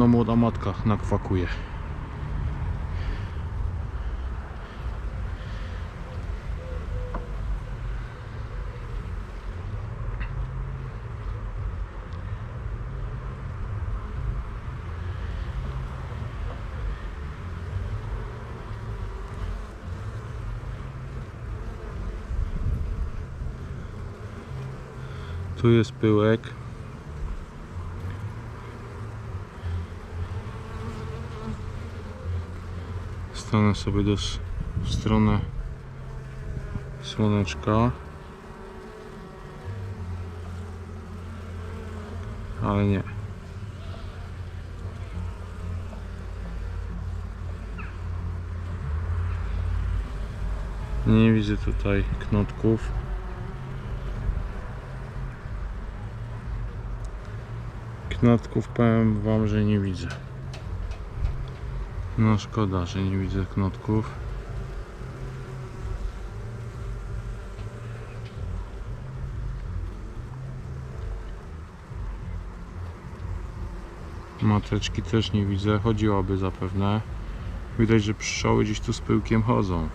No młoda matka nakwakuje. Tu jest pyłek. Stanę sobie do, w stronę słoneczka. Ale nie. Nie widzę tutaj knotków. Knotków powiem wam, że nie widzę. No szkoda, że nie widzę knotków. Mateczki też nie widzę, chodziłaby zapewne. Widać, że pszczoły gdzieś tu z pyłkiem chodzą.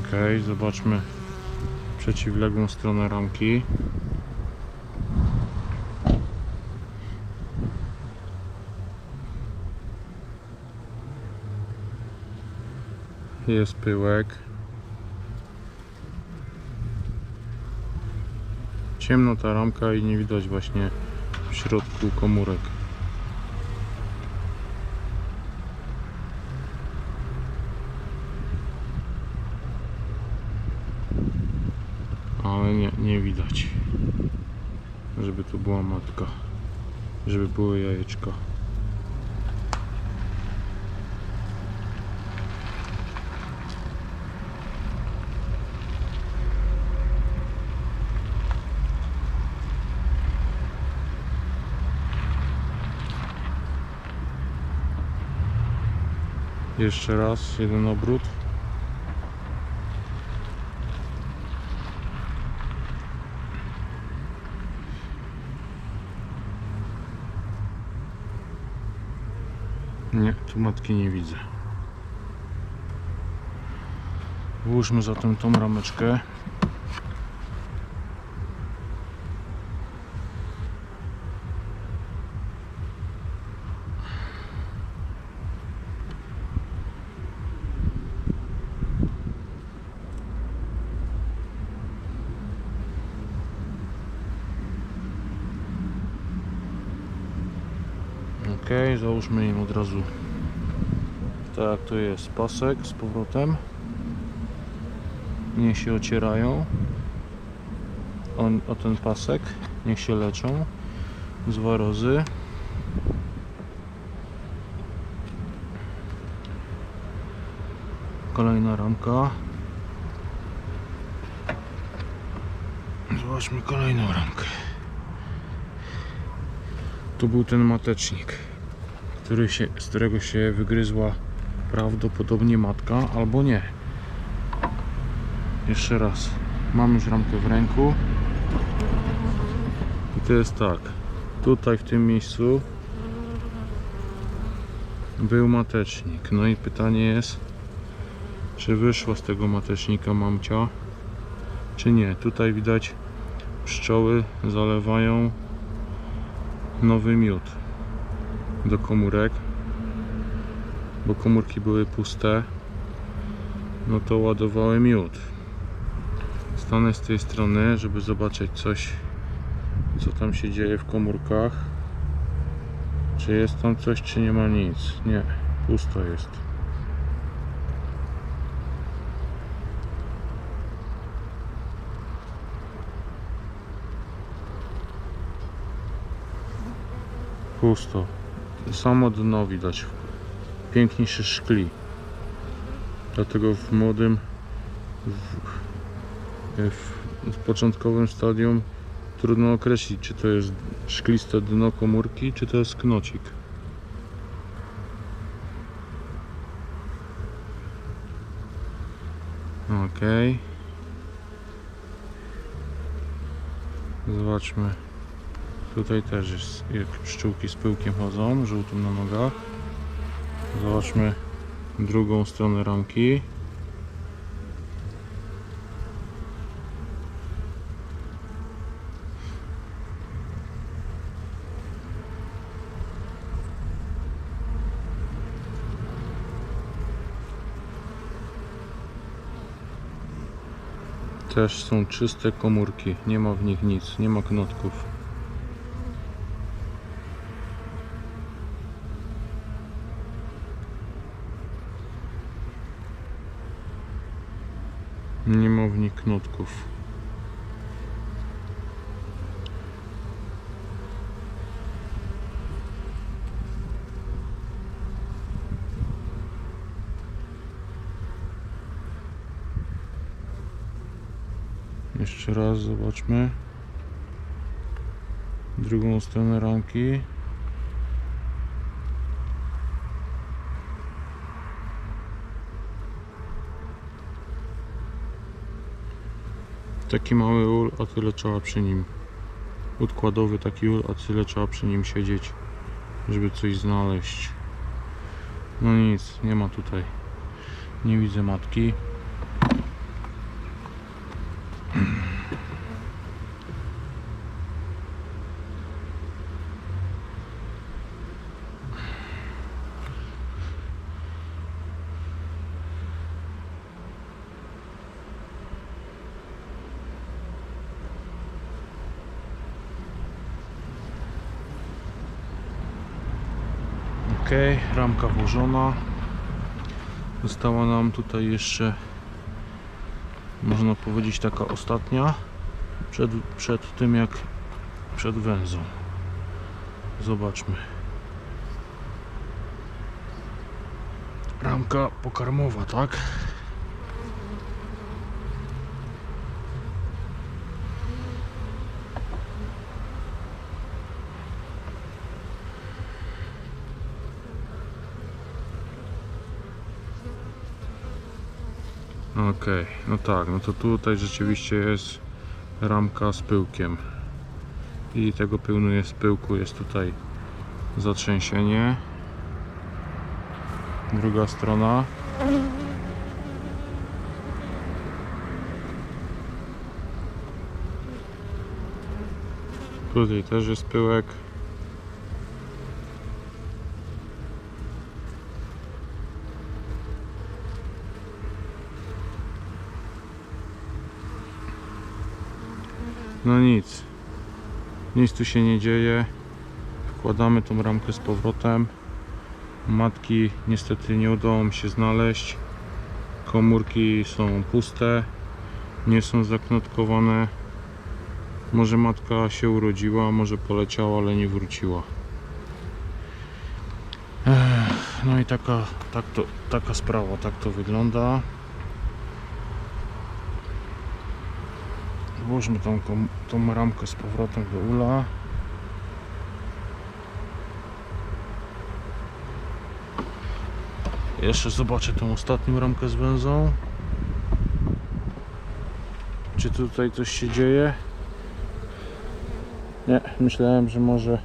Okej, zobaczmy przeciwległą stronę ramki. Jest pyłek. Ciemno ta ramka i nie widać właśnie w środku komórek. Ale nie, nie widać, żeby tu była matka, żeby były jajeczka. Jeszcze raz, jeden obrót. Nie, tu matki nie widzę. Włóżmy zatem tą rameczkę. Ok, załóżmy im od razu tak, tu jest pasek z powrotem. Niech się ocierają o, o ten pasek. Niech się leczą z warozy. Kolejna ramka. Zobaczmy kolejną ramkę. Tu był ten matecznik, który się, z którego się wygryzła prawdopodobnie matka albo nie. Jeszcze raz. Mamy już ramkę w ręku. I to jest tak. Tutaj w tym miejscu był matecznik. No i pytanie jest, czy wyszła z tego matecznika mamcia, czy nie. Tutaj widać pszczoły zalewają nowy miód do komórek bo komórki były puste no to ładowały miód. Stanę z tej strony żeby zobaczyć coś co tam się dzieje w komórkach. Czy jest tam coś czy nie ma nic? Nie, pusto jest. Pusto samo dno widać pięknie się szkli. Dlatego w młodym w, w, w początkowym stadium trudno określić czy to jest szkliste dno komórki czy to jest knocik. Ok zobaczmy. Tutaj też jest, jak pszczółki z pyłkiem chodzą, żółtym na nogach. Zobaczmy drugą stronę ramki. Też są czyste komórki, nie ma w nich nic, nie ma knotków. Nie ma w nich knotków. Jeszcze raz zobaczmy drugą stronę ramki. Taki mały ul, a tyle trzeba przy nim. Udkładowy taki ul, a tyle trzeba przy nim siedzieć, żeby coś znaleźć. No nic, nie ma tutaj. Nie widzę matki. Ok, ramka włożona. Została nam tutaj jeszcze, można powiedzieć, taka ostatnia przed, przed tym jak przed węzą. Zobaczmy. Ramka pokarmowa, tak? Okej, no tak, no to tutaj rzeczywiście jest ramka z pyłkiem. I tego pełnuje z pyłku jest tutaj zatrzęsienie. Druga strona. Tutaj też jest pyłek No nic. Nic tu się nie dzieje. Wkładamy tą ramkę z powrotem. Matki niestety nie udało mi się znaleźć. Komórki są puste. Nie są zaknotkowane. Może matka się urodziła, może poleciała, ale nie wróciła. Ech, No i taka, tak to, taka sprawa, tak to wygląda. Włóżmy tą, tą ramkę z powrotem do ula. Jeszcze zobaczę tą ostatnią ramkę z węzą. Czy tutaj coś się dzieje? Nie, myślałem, że może